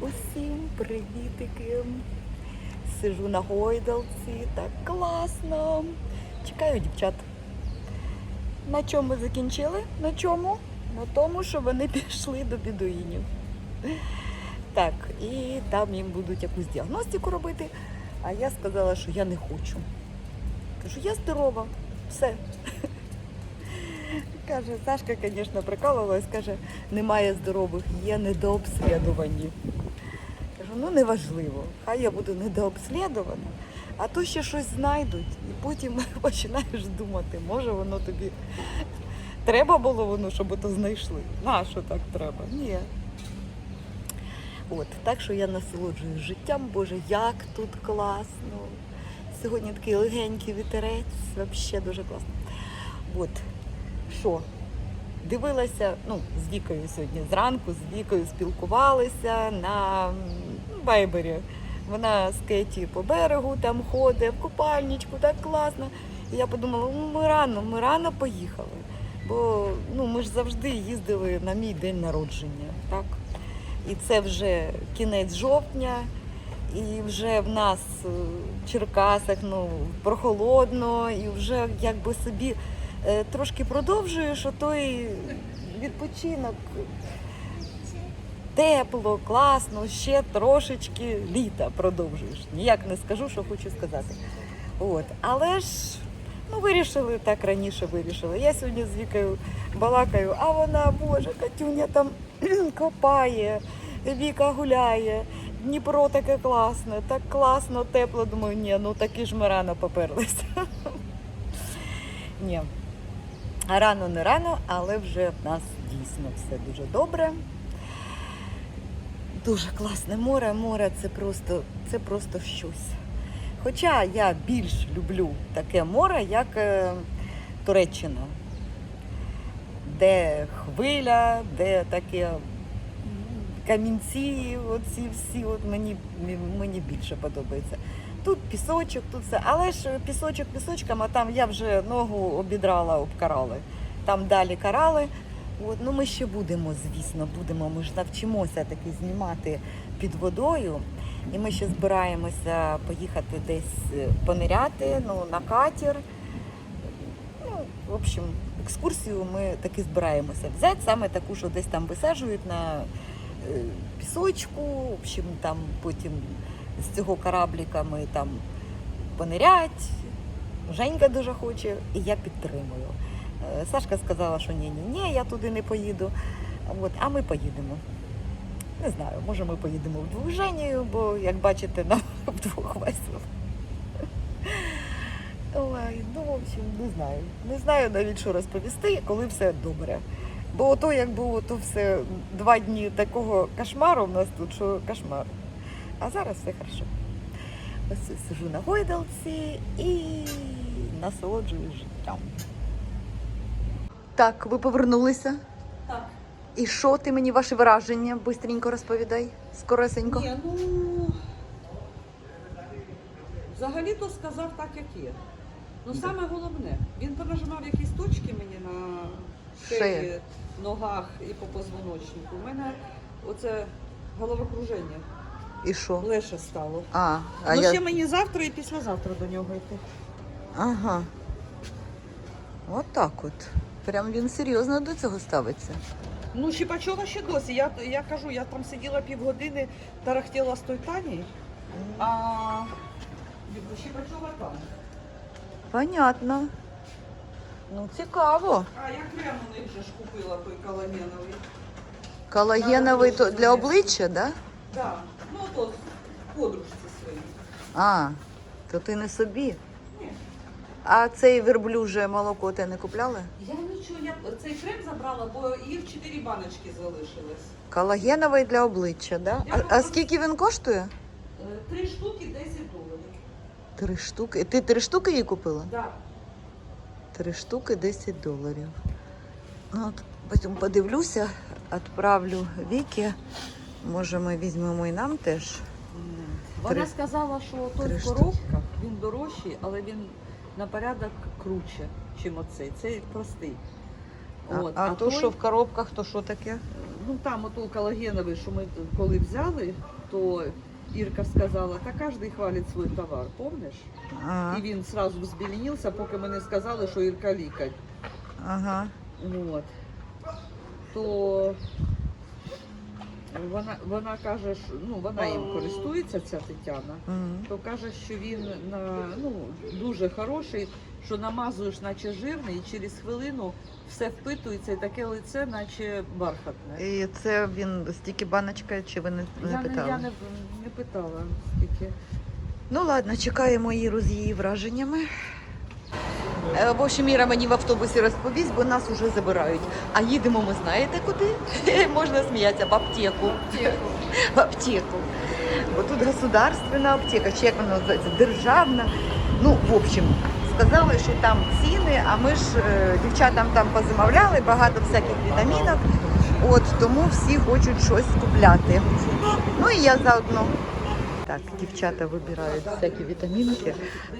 Усім привітики. Сижу на гойдалці, так класно. Чекаю дівчат. На чому закінчили? На чому? На тому, що вони пішли до бідуїнів. Так, і там їм будуть якусь діагностику робити. А я сказала, що я не хочу. Кажу, я здорова, все. Каже, Сашка, звісно, прикалувалась, каже, немає здорових, є недообслідувані. Кажу, ну неважливо, хай я буду недообслідувана, а то ще щось знайдуть, і потім починаєш думати, може воно тобі треба було воно, щоб то знайшли. На що так треба? Ні. От, так що я насолоджуюсь життям, Боже, як тут класно. Сьогодні такий легенький вітерець, взагалі дуже класно. От, що, дивилася, ну, з Вікою сьогодні зранку, з Вікою спілкувалися на м, вайбері. Вона з Кеті по берегу там ходить, в купальничку, так класно. І я подумала, ну ми рано, ми рано поїхали. Бо ну, ми ж завжди їздили на мій день народження. Так? І це вже кінець жовтня, і вже в нас е, в Черкасах ну, прохолодно, і вже якби собі е, трошки продовжуєш той відпочинок. Тепло, класно, ще трошечки літа продовжуєш. Ніяк не скажу, що хочу сказати. От. Але ж ну, вирішили так раніше вирішили. Я сьогодні з Вікою балакаю, а вона, Боже, Катюня там копає, Віка гуляє. Дніпро таке класне, так класно, тепло. Думаю, ні, ну такі ж ми рано поперлися. Ні. Рано не рано, але вже в нас дійсно все дуже добре. Дуже класне море. Море це просто, це просто щось. Хоча я більш люблю таке море, як е, Туреччина, де хвиля, де таке камінці, оці всі, от мені, мені більше подобається. Тут пісочок, тут все. Але ж пісочок пісочком, а там я вже ногу обідрала об карали. Там далі карали. От, ну ми ще будемо, звісно, будемо. Ми ж навчимося таки знімати під водою. І ми ще збираємося поїхати десь е, пониряти, ну, на катер. Ну, в общем, екскурсію ми таки збираємося взяти, саме таку, що десь там висаджують на е, пісочку. В общем, там потім з цього корабліка ми там понирять. Женька дуже хоче, і я підтримую. Е, Сашка сказала, що ні, ні, я туди не поїду. От, а ми поїдемо. Не знаю, може ми поїдемо вдвох Женєю, бо, як бачите, нам вдвох весело. Ой, ну, в общем, не знаю. Не знаю навіть, що розповісти, коли все добре. Бо ото, як було, то все два дні такого кошмару в нас тут, що кошмар. А зараз все хорошо. Ось сижу на гойдалці і насолоджуюсь життям. Так, ви повернулися. Так. І що ти мені ваші враження? Бистренько розповідай, скоресенько. Ні, ну взагалі-то сказав так, як є. Ну саме головне, він понажимав якісь точки мені на шиї, ногах і по позвоночнику. У мене оце головокруження І що? легше стало. А, а ну я... ще мені завтра і післязавтра до нього йти. Ага. От так от. Прям він серйозно до цього ставиться. Ну, Щіпачова ще досі. Я, я кажу, я там сиділа півгодини, тарахтіла з той Тані, а Щіпачова там. Понятно. Ну, цікаво. А я крем у них же ж купила той колагеновий. Колагеновий то для обличчя, да? Да. Ну то подружці своїй. А, то ти не собі. А цей верблюже молоко ти не купляла? Я нічого, я цей крем забрала, бо їх чотири баночки залишилось. Колагеновий для обличчя, да? А, а скільки він коштує? Е, Три штуки 10 доларів. Три штуки. Ти три штуки її купила? Да. Три штуки 10 доларів. Ну, от потім подивлюся, відправлю Віки. Може, ми візьмемо і нам теж. Вона Три- сказала, що той в коробках він дорожчий, але він на порядок круче, чим оцей. Цей простий. А, От, а, то, той, що в коробках, то що таке? ну там ото колагеновий, що ми коли взяли, то Ірка сказала, та кожен хвалить свій товар, помниш? Ага. І він сразу взбеленівся, поки ми не сказали, що Ірка лікар. ага. От. То вона, вона каже, що ну, вона їм користується, ця Тетяна. Мгм. То каже, що він на, ну, дуже хороший, що намазуєш, наче жирний, і через хвилину все впитується, і таке лице, наче бархатне. І це він стільки баночка, чи ви не, не я, не, питали? я не, не питала скільки. Ну ладно, чекаємо Іру з її враженнями. Е, В общем, Іра мені в автобусі розповість, бо нас уже забирають. А їдемо ми знаєте куди? Можна сміятися, в аптеку. В аптеку. Бо тут государственна аптека, чи як вона називається, державна. Ну, в общем, сказали, що там ціни, а ми ж е, дівчатам там позамовляли багато всяких вітамінок. От тому всі хочуть щось купляти. Ну і я заодно. Так, дівчата вибирають всякі вітамінки.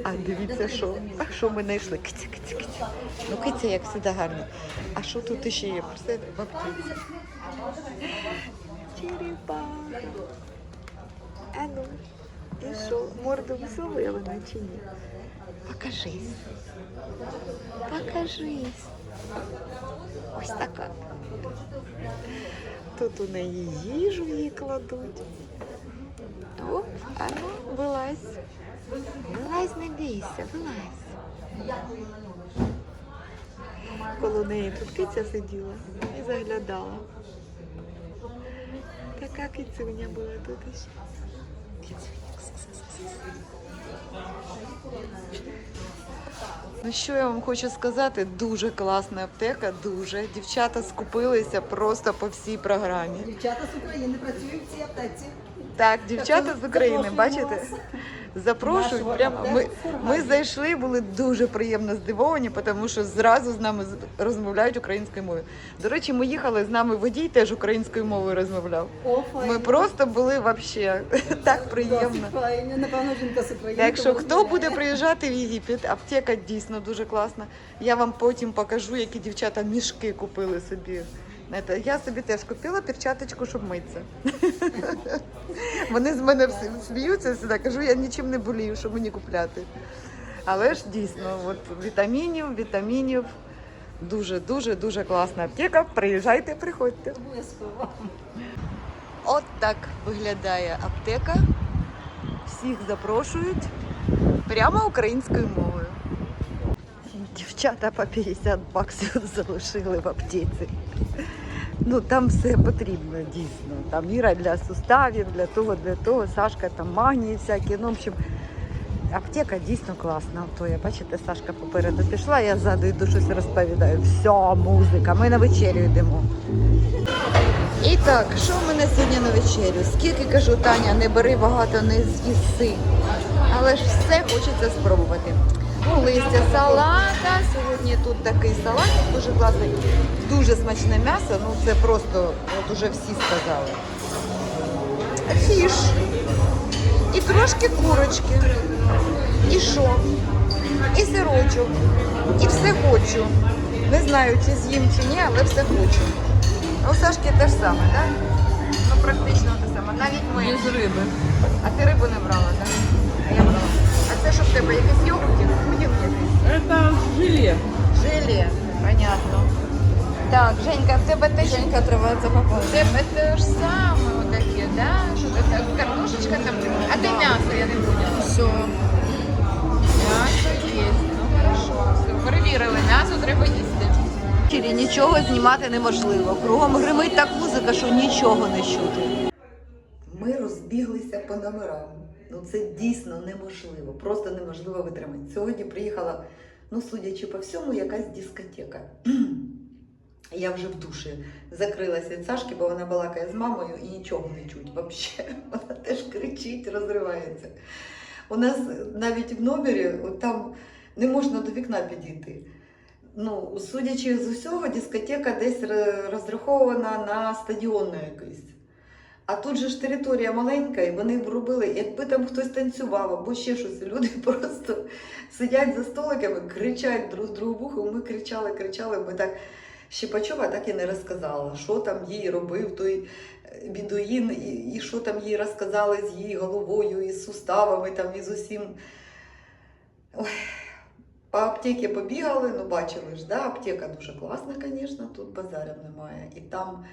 А дивіться, що, а що ми знайшли. Киця, киця, киця. Ну, киця, як завжди, гарно. А що тут ще є? Все в аптеці. Черепа. А ну, і що, морду висовує вона чи ні? Покажись. Покажись. Ось така. Тут у неї їжу їй кладуть. Оп, а ну, вилазь. Вилазь, не бійся, вилазь. Коло неї тут киця сиділа і заглядала. Така кицюня була тут. Кицюня. Ну що я вам хочу сказати? Дуже класна аптека, дуже. Дівчата скупилися просто по всій програмі. Дівчата з України працюють в цій аптеці. Так, дівчата з України, бачите? Запрошують. Прямо ми, ми зайшли, були дуже приємно здивовані, тому що зразу з нами розмовляють українською мовою. До речі, ми їхали з нами водій теж українською мовою розмовляв. Ми просто були вообще так приємно. Напевно, жінка з України. Так що хто буде приїжджати в Єгипет, аптека дійсно дуже класна. Я вам потім покажу, які дівчата мішки купили собі. Я собі теж купила перчаточку, щоб митися. Вони з мене всі сміються всі, кажу, я нічим не болію, що мені купляти. Але ж дійсно, от вітамінів, вітамінів. Дуже, дуже, дуже класна аптека. Приїжджайте, приходьте. Обов'язково. От так виглядає аптека. Всіх запрошують прямо українською мовою. Дівчата по 50 баксів залишили в аптеці. Ну там все потрібно дійсно. Там Іра для суставів, для того, для того, Сашка там магнії всякі. Ну, в общем, аптека дійсно класна. То я бачите, Сашка попереду пішла, я ззаду йду щось розповідаю. Все, музика, ми на вечерю йдемо. І так, що в мене сьогодні на вечерю? Скільки кажу, Таня, не бери багато, не з'їси. Але ж все хочеться спробувати. Ну, листя салата. Такий салат дуже класний. Дуже смачне м'ясо, ну це просто, от уже всі сказали. Фіш. І трошки курочки. І що? І сирочок. І все хочу. Не знаю, чи з'їм чи ні, але все хочу. А у Сашки те ж саме, так? Ну, практично те саме. Навіть ми. Без риби. А ти рибу не брала, так? А я брала. А це що в тебе? Якийсь йогуртик? Будемо якийсь? Це желе. Желе. Понятно. Так, Женька, в тебе те Женька тривається попала. В тебе те ж саме отаке, да? Що це так? Картошечка там. А де м'ясо, я не поняла. Все. М'ясо є. Ну хорошо. Все, перевірили, м'ясо треба їсти. Ввечері нічого знімати неможливо. Кругом гримить так музика, що нічого не чути. Ми розбіглися по номерам. Ну це дійсно неможливо, просто неможливо витримати. Сьогодні приїхала, ну судячи по всьому, якась дискотека. Я вже в душі закрилася від Сашки, бо вона балакає з мамою і нічого не чуть взагалі. Вона теж кричить, розривається. У нас навіть в номері там не можна до вікна підійти. Ну, судячи з усього, дискотека десь розрахована на стадіон якийсь. А тут же ж територія маленька, і вони б робили, якби там хтось танцював або ще щось, люди просто сидять за столиками, кричать друг другу в. Ми кричали, кричали, ми так Щепачова так і не розказала, що там їй робив той е, бідуїн, і, і що там їй розказали з її головою, і з суставами, там, і з усім. Ой. По аптеці побігали, ну бачили ж, да, аптека дуже класна, звісно, тут базарів немає. І там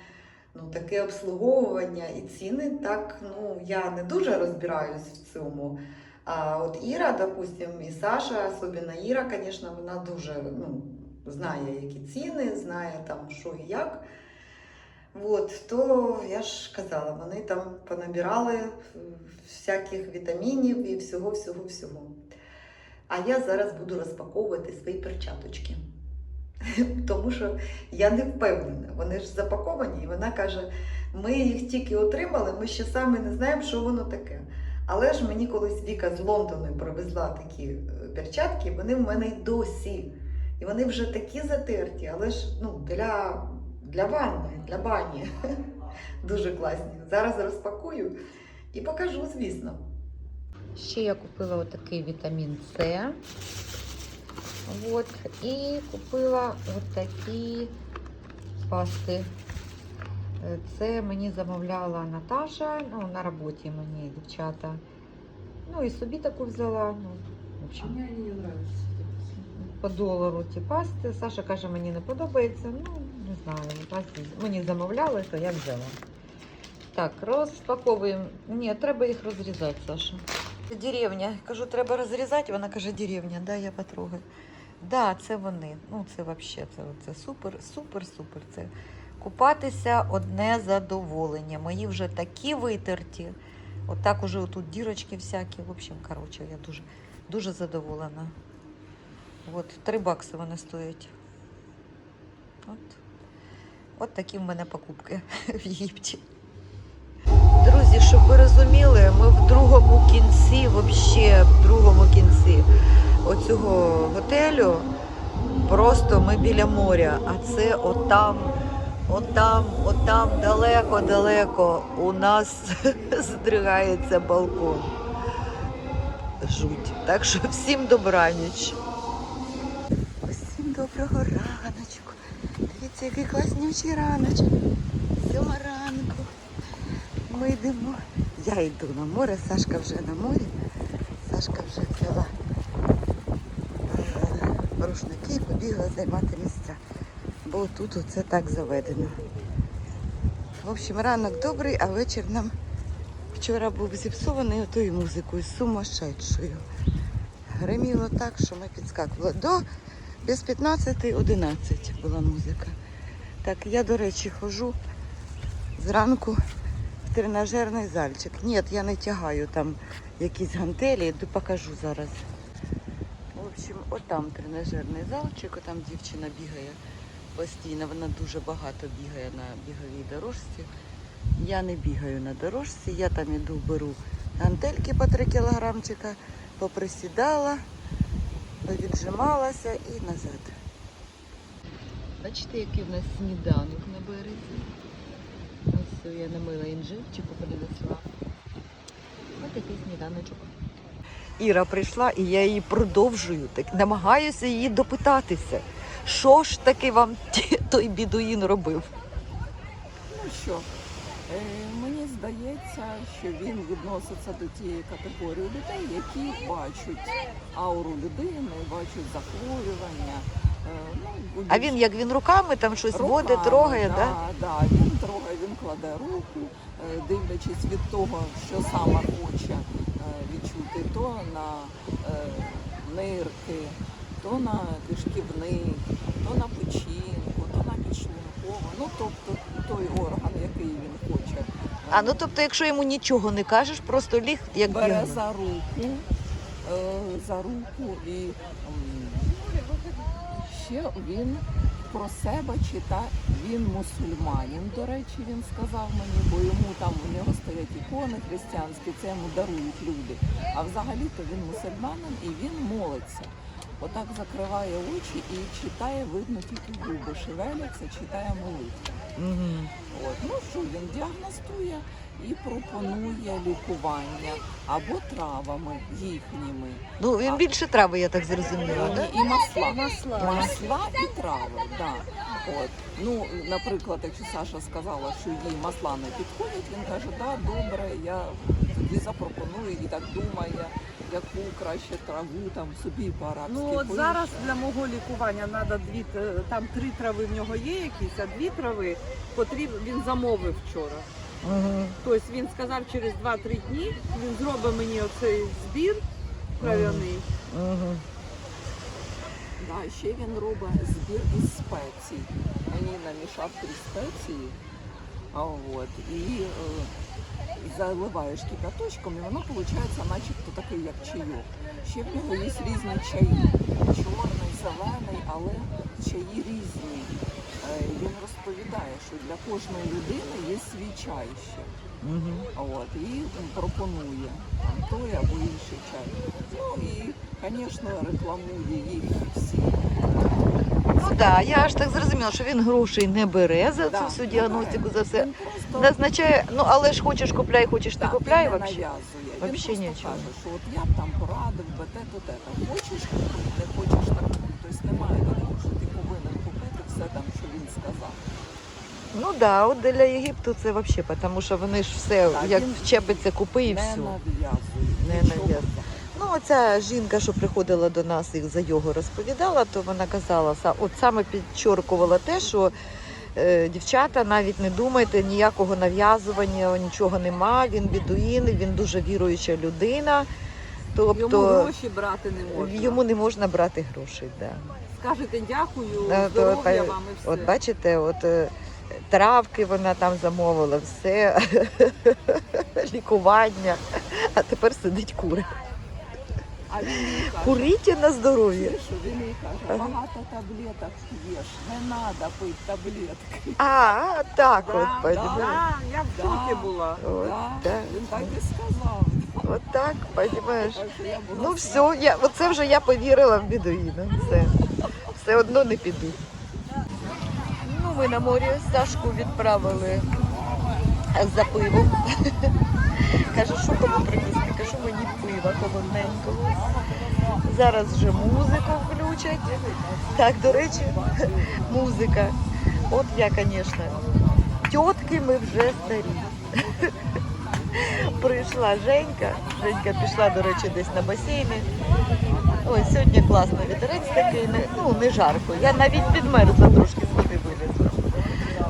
ну, таке обслуговування і ціни, так, ну, я не дуже розбираюсь в цьому. А от Іра, допустим, і Саша, особливо Іра, звісно, вона дуже ну, знає, які ціни, знає там, що і як. От, то я ж казала, вони там понабирали всяких вітамінів і всього, всього, всього. А я зараз буду розпаковувати свої перчаточки. Тому що я не впевнена. Вони ж запаковані, і вона каже: ми їх тільки отримали, ми ще самі не знаємо, що воно таке. Але ж мені колись Віка з Лондону привезла такі е, перчатки, вони в мене й досі. І вони вже такі затерті, але ж ну, для, для ванни, для бані. Дуже класні. Зараз розпакую і покажу, звісно. Ще я купила отакий вітамін С. От. І купила отакі пасти. Е, Це мені замовляла Наташа, ну, на роботі мені дівчата. Ну і собі таку взяла. Ну, в общем, Мне они не нравятся. по долару ті пасти. Саша каже, мені не подобається. Ну, не знаю. раз Мені замовляли, то я взяла. Так, розпаковуємо. Ні, треба їх розрізати, Саша. Деревня. Кажу, треба розрізати. Вона каже, деревня, дай я потрогаю. Да, це вони. Ну, це взагалі це, це супер, супер, супер. Це купатися одне задоволення. Мої вже такі витерті. Отак уже отут дірочки всякі. В общем, коротше, я дуже, дуже задоволена. От, 3 бакси вони стоять. От. От такі в мене покупки в Єгипті. Друзі, щоб ви розуміли, ми в другому кінці, взагалі в другому кінці оцього готелю. Просто ми біля моря, а це отам, отам, отам далеко-далеко у нас здригається балкон. Жуть. Так що всім добраніч. Всім доброго раночку. Дивіться, який класнючий раночок. Сьома ранку. Ми йдемо. Я йду на море, Сашка вже на морі. Сашка вже взяла е, рушники і побігла займати місця. Бо тут оце так заведено. В общем, ранок добрий, а вечір нам вчора був зіпсований отою музикою сумасшедшою. Гриміло так, що ми підскакували. До без 15-11 була музика. Так, я, до речі, ходжу зранку тренажерний зальчик. Ні, я не тягаю там якісь гантелі, то покажу зараз. В общем, отам тренажерний залчик, отам дівчина бігає постійно, вона дуже багато бігає на біговій дорожці. Я не бігаю на дорожці, я там іду, беру гантельки по 3 кілограмчика, поприсідала, повіджималася і назад. Бачите, який в нас сніданок на березі. Ось я намила інжирчику, принесла. Ось такий сніданочок. Іра прийшла і я її продовжую, так намагаюся її допитатися. Що ж таки вам той бідуїн робив? Ну що, е, мені здається, що він відноситься до тієї категорії людей, які бачать ауру людини, бачать захворювання. Е, ну, А він як він руками там щось водить, руками, трогає, да, да? да, він трогає, він кладе руку, е, дивлячись від того, що саме хоче е, відчути, то на е, нирки, то на кишківник, то на печінку, то на підшлункову. Ну тобто той орган, який він хоче. А ну тобто, якщо йому нічого не кажеш, просто ліг як бере бігає. за руку, е, за руку і м, ще він про себе читає. Він мусульманин, до речі, він сказав мені, бо йому там у нього стоять ікони християнські, це йому дарують люди. А взагалі-то він мусульманин і він молиться. Отак закриває очі і читає, видно тільки губи шевеляться, читає молитву. От, ну що він діагностує і пропонує лікування або травами їхніми. Ну він більше трави, я так зрозуміла, І, да? і масла. масла. Масла і трави, да. От. Ну, наприклад, якщо Саша сказала, що їй масла не підходять, він каже, да, добре, я тоді запропоную і так думає, яку краще траву там собі по-арабськи. Ну от поїсть. зараз для мого лікування треба дві там три трави в нього є якісь, а дві трави потрібно він замовив вчора. Угу. Тобто він сказав через 2-3 дні він зробить мені оцей збір кров'яний. Угу. Да, ще він робить збір із спецій. Мені намішав три спеції, а от, і е, заливаєш кипяточком, і воно виходить начебто такий, як чайок. Ще в нього є різні чаї. Чорний, зелений, але чаї різні. Він розповідає, що для кожної людини є свій чай ще. Угу. От, і пропонує там той або інший чай. Ну і, звісно, рекламує їх всі. Ну да, я аж так зрозуміла, що він грошей не бере за Да, цю всю діагностику, за все. Просто Назначає, ну але ж хочеш купляй, хочеш не купляй взагалі. Він Вообще просто нічого. каже, що от я б там порадив би те, то те. Хочеш купити, не хочеш так купити. Тобто немає такого, що ти повинен купити все там, що він сказав. Ну так, да, от для Єгипту це взагалі, тому що вони ж все, Так, як він вчепиться, купи і не все. нав'язує. Не нічого. нав'язує. Ну, оця жінка, що приходила до нас і за його розповідала, то вона казала, от саме підчоркувала те, що е, дівчата, навіть не думайте, ніякого нав'язування, нічого нема. Він бідуїн, він дуже віруюча людина. Йому Тобто гроші брати не можна. йому не можна брати грошей. Да. Скажете дякую, то здоров'я вам і все. От бачите, от е, травки вона там замовила, все лікування, а тепер сидить кури. А він каже, Куріть на здоров'я. що він каже, багато таблеток їш, не треба пити таблетки. А, так Да, от, да, понімаєш? я в Да. шокі була. От, Да, так, Він так і сказав. от так, понімаєш? Так що я була Ну все, я, оце вже я повірила в бідуїна. Все. Все одно не піду. Ну, ми на морі Сашку відправили за пивом. Каже, що кому привезти? Кажу, мені пива холодненького. Зараз вже музику включать. Так, до речі, музика. От я, звісно. Тітки ми вже старі. Прийшла Женька. Женька пішла, до речі, десь на басейни. Ой, сьогодні класно вітерець такий, ну не жарко. Я навіть підмерзла трошки з води вилізла.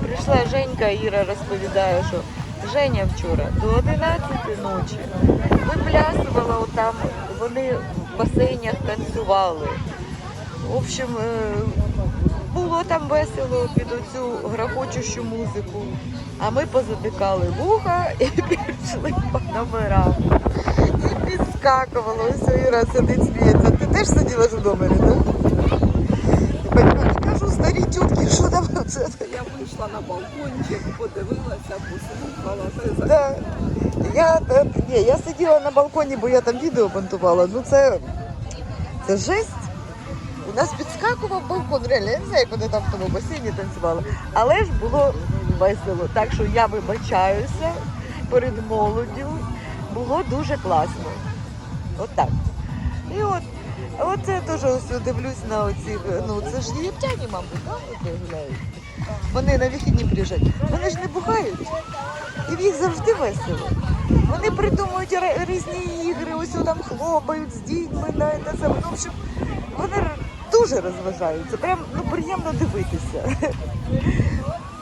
Прийшла Женька, Іра розповідає, що Женя вчора до 11 ночі виплясувала отам, вони в басейнях танцювали. В общем, е, було там весело під оцю грохочущу музику. А ми позатикали вуха і пішли по номерам. І підскакувало. Ось Іра сидить сміється. Ти теж сиділа в номері, так? Кажу, старі тітки, що там це? Я вийшла на балкончик, подивилася, послухала. Я, е, ні, я сиділа на балконі, бо я там відео монтувала. Ну це, це жесть. У нас підскакував балкон, реально, я не знаю, як вони там в тому басейні танцювали. Але ж було весело. Так що я вибачаюся перед молоддю. Було дуже класно. Отак. І от, от це теж дивлюсь на оці, ну це ж єгиптяні, мабуть, да? гуляють. Вони на вихідні приїжджають. Вони ж не бухають. І в їх завжди весело. Вони придумують різні ігри, ось там хлопають з дітьми, і те. Ну, в общем, вони дуже розважаються. Прям ну, приємно дивитися.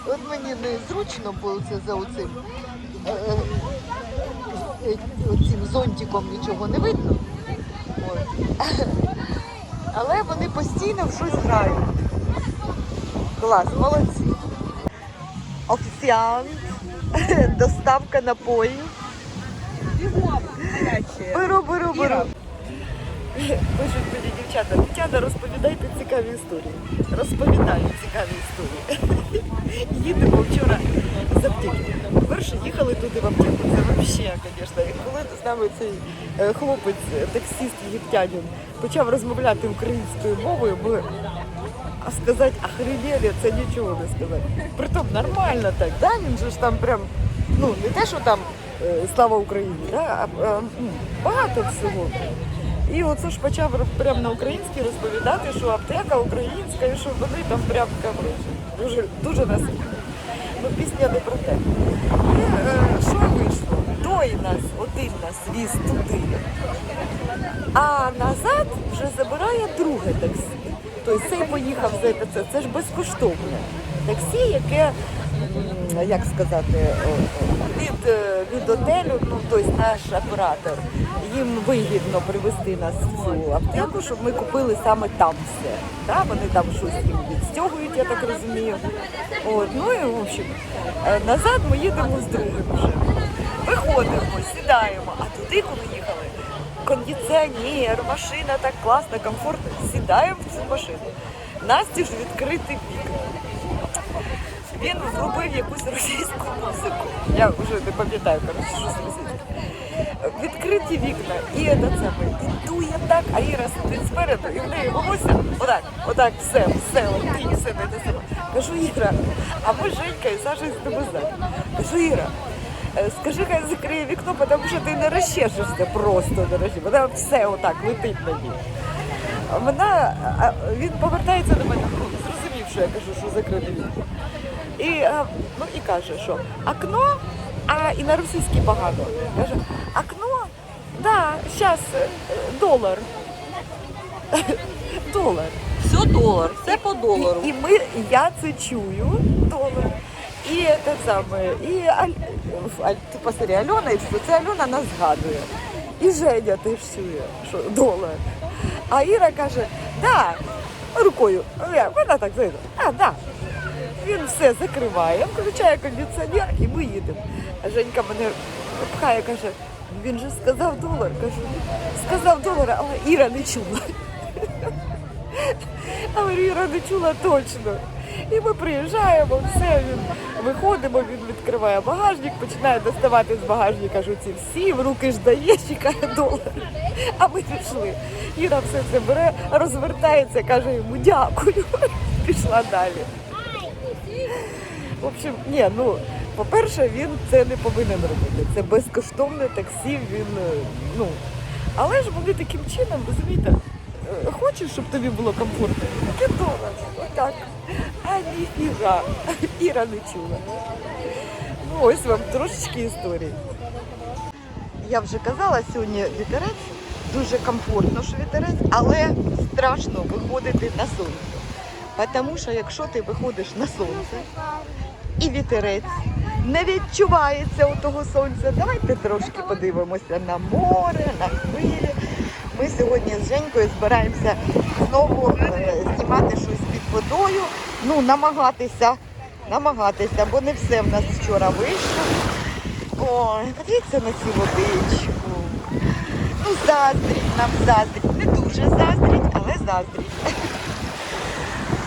От мені незручно було це за оцим, е, е, оцим зонтиком нічого не видно. От. Але вони постійно в щось грають. Клас, молодці. Офіціант, доставка напоїв. Беру, беру, беру. Пишуть мені дівчата, Тетяна, розповідайте цікаві історії. Розповідаю цікаві історії. Їдемо вчора з аптеки. Перше їхали туди в аптеку. Це взагалі, звісно. Коли з нами цей е, хлопець, таксист єгиптянин, почав розмовляти українською мовою, ми а сказати охренели, це нічого не сказати. Притом нормально так, да? Він же ж там прям, ну не те, що там е, слава Україні, да? а м, багато всього. І оце ж почав прямо на українській розповідати, що аптека українська, і що вони там прям дуже, дуже насильно. Ну, пісня не про те. І, е, що вийшло? Той нас, один нас віз туди. А назад вже забирає друге таксі. Тобто цей поїхав за це, це, ж безкоштовне таксі, яке, як сказати, від, е, від отелю, ну тобто наш оператор, їм вигідно привезти нас в цю аптеку, щоб ми купили саме там все. Да? Вони там щось їм відстягують, я так розумію. От, ну і в общем, е, назад ми їдемо з другим. Виходимо, сідаємо, а туди, коли їхали, кондиціонер, машина так класно, комфортно. Сідаємо в цю машину. Настя ж відкритий вікна. Він врубив якусь російську музику. Я вже не пам'ятаю, коротше, що з. Відкриті вікна. І це саме. І дує так, а Іра сидить спереду, і в неї волосся отак, отак, все, все, летить, все не те саме. Кажу, Іра, а ми Женька і Саша з ззаду. Кажу, Іра, скажи, хай закриє вікно, тому що ти не розчешешся просто не розчешешся. Вона все отак летить на ній. Вона, він повертається до мене, зрозумів, що я кажу, що закрити вікно. І, ну, і каже, що окно, а і на російській погано. Каже, окно, да, зараз долар. долар. Все долар, все по долару. І, і ми, і я це чую, долар. І те саме, і Аль, Аль, посмотри, Альона, і що це Альона нас згадує. І Женя теж чує, що долар. А Іра каже, да, рукою. Вона так зайде. А, да. Він все закриває, включає кондиціонер і ми їдемо. А Женька мене пхає, каже, він же сказав долар. Кажу, сказав долар, але Іра не чула. Але Іра не чула точно. І ми приїжджаємо, все, він виходимо, він відкриває багажник, починає доставати з багажника ці всі, в руки ж дає, чекає долар. А ми пішли. Іра все це бере, розвертається, каже йому дякую. Пішла далі. В общем, ні, ну, по-перше, він це не повинен робити. Це безкоштовне таксі, він, е, ну. Але ж вони таким чином, розумієте, е, хочеш, щоб тобі було комфортно? Ти долар. Отак. А ніфіга. Іра не чула. Ну, ось вам трошечки історії. Я вже казала, сьогодні вітерець, дуже комфортно, що вітерець, але страшно виходити на сонце. Тому що якщо ти виходиш на сонце і вітерець не відчувається у того сонця, давайте трошки подивимося на море, на хвилі. Ми сьогодні з Женькою збираємося знову е, знімати щось під водою, ну намагатися, намагатися, бо не все в нас вчора вийшло. Ой, подивіться на цю водичку. Ну, заздріть нам, заздріть. Не дуже заздріть, але заздріть.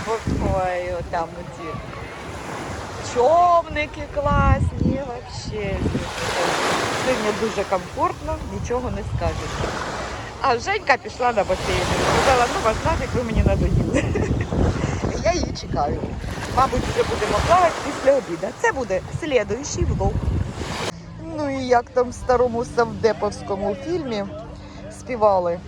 Ой, там оці човники класні, вообще. Сьогодні дуже комфортно, нічого не скажеш. А Женька пішла на басейн. Сказала, ну ваш нафіг, ви мені надоїли. Чекаю. Мабуть, вже будемо плавати після обіду. Це буде слідуючий влог. Ну і як там в старому савдеповському фільмі співали.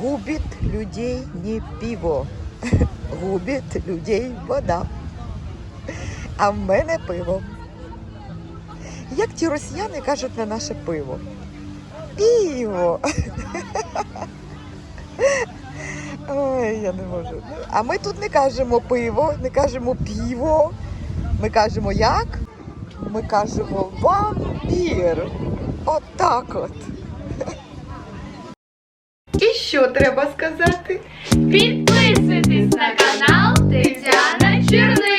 Губить людей не пиво, губить людей вода. А в мене пиво. Як ті росіяни кажуть на наше пиво? Пиво. Ой, я не можу. А ми тут не кажемо пиво, не кажемо піво. Ми кажемо як? Ми кажемо вампір. Отак от, от. І що треба сказати? Підписуйтесь на канал Тетяна Черни.